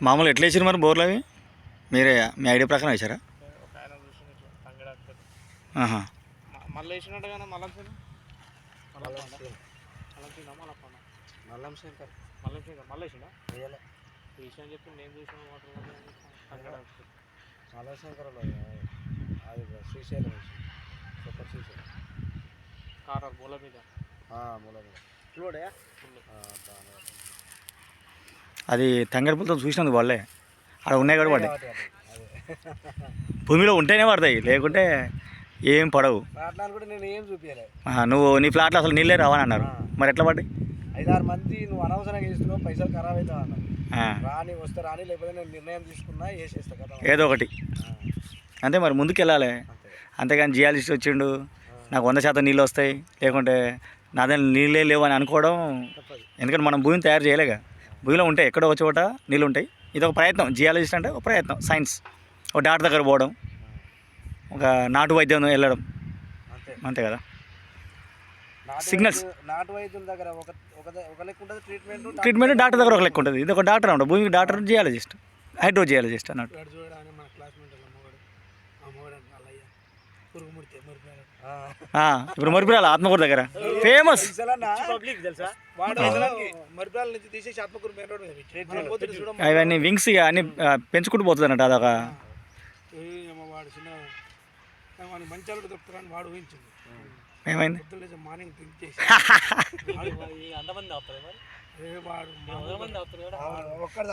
మామూలు ఎట్లా వేసారు మరి బోర్లు అవి? మీరే మీ ఐడియా ప్రకారం వేసారా మళ్ళీ మళ్ళీ మళ్ళీ మళ్ళీ మళ్ళీ శంకర్ మళ్ళీ మళ్ళీ వేసిండా? వేయలే. చెప్పి నేను చూసిన వాటర్ శంకర్లో అది శ్రీశైలం కారాలు మూల మీద. మూల చూడే అది తంగడి పూలతో చూసినందుకు వాళ్ళే. అక్కడ ఉన్నాయి కూడా పడ్డాయి భూమిలో ఉంటేనే పడతాయి లేకుంటే ఏం పడవు. నువ్వు నీ ఫ్లాట్లో అసలు నీళ్ళే రావని అన్నారు. మరి ఎట్లా పడ్డాయి ఐదారు మంది నువ్వు అనవసరంగా చేస్తున్నావు పైసలు ఖరాబ్ అవుతావు అన్నారు. ఆ, రాని వస్తే రాని లేకపోతే నేను నిర్ణయం తీసుకున్నా వేసేస్తా కదా. ఏదో ఒకటి. అంతే మరి ముందుకు వెళ్ళాలి అంతే. అంతేగాని జియాలజిస్ట్ వచ్చిండు నాకు వంద శాతం నీళ్ళు వస్తాయి లేకుంటే నా దగ్గర నీళ్ళే లేవు అని అనుకోవడం ఎందుకంటే మనం భూమిని తయారు చేయలేగా. భూమిలో ఉంటాయి ఎక్కడో ఒక చోట నీళ్ళు ఉంటాయి. ఇది ఒక ప్రయత్నం. జియాలజిస్ట్ అంటే ఒక ప్రయత్నం. సైన్స్. ఒక డాక్టర్ దగ్గర పోవడం. ఒక నాటు వైద్యం వెళ్ళడం. అంతే. అంతే కదా. నాటు Signals. వైద్యు- నాటు వైద్యుల దగ్గర ఒక ఒక ద- ఒక లెక్క ఉంటుంది. ట్రీట్మెంట్ ట్రీట్మెంట్ డాక్టర్ దగ్గర ఒక లెక్క ఉంటుంది. ఇది ఒక డాక్టర్ ఉంటుంది భూమికి డాక్టర్ జియాలజిస్ట్. హైడ్రో జియాలజిస్ట్ అన్నట్టు ఇప్పుడు మరిపిరాల ఆత్మకూరు దగ్గర. ఫేమస్ పబ్లిక్ తెలుసా? వాడు మరిపాల నుంచి తీసేసి ఆత్మకూరు మెయిన్ రోడ్ అవన్నీ వింగ్స్ ఇక అన్ని పెంచుకుంటూ పోతుంది అన్నట్టు అదొక వాడు చిన్న వాడికి మంచి అల్లుడు దొరుకుతారని వాడు ఊహించింది. ఏమైంది? పొద్దున్న మార్నింగ్ డ్రింక్ చేసి. అంతమంది అవుతారు మరి? వాడు ఒక్కడ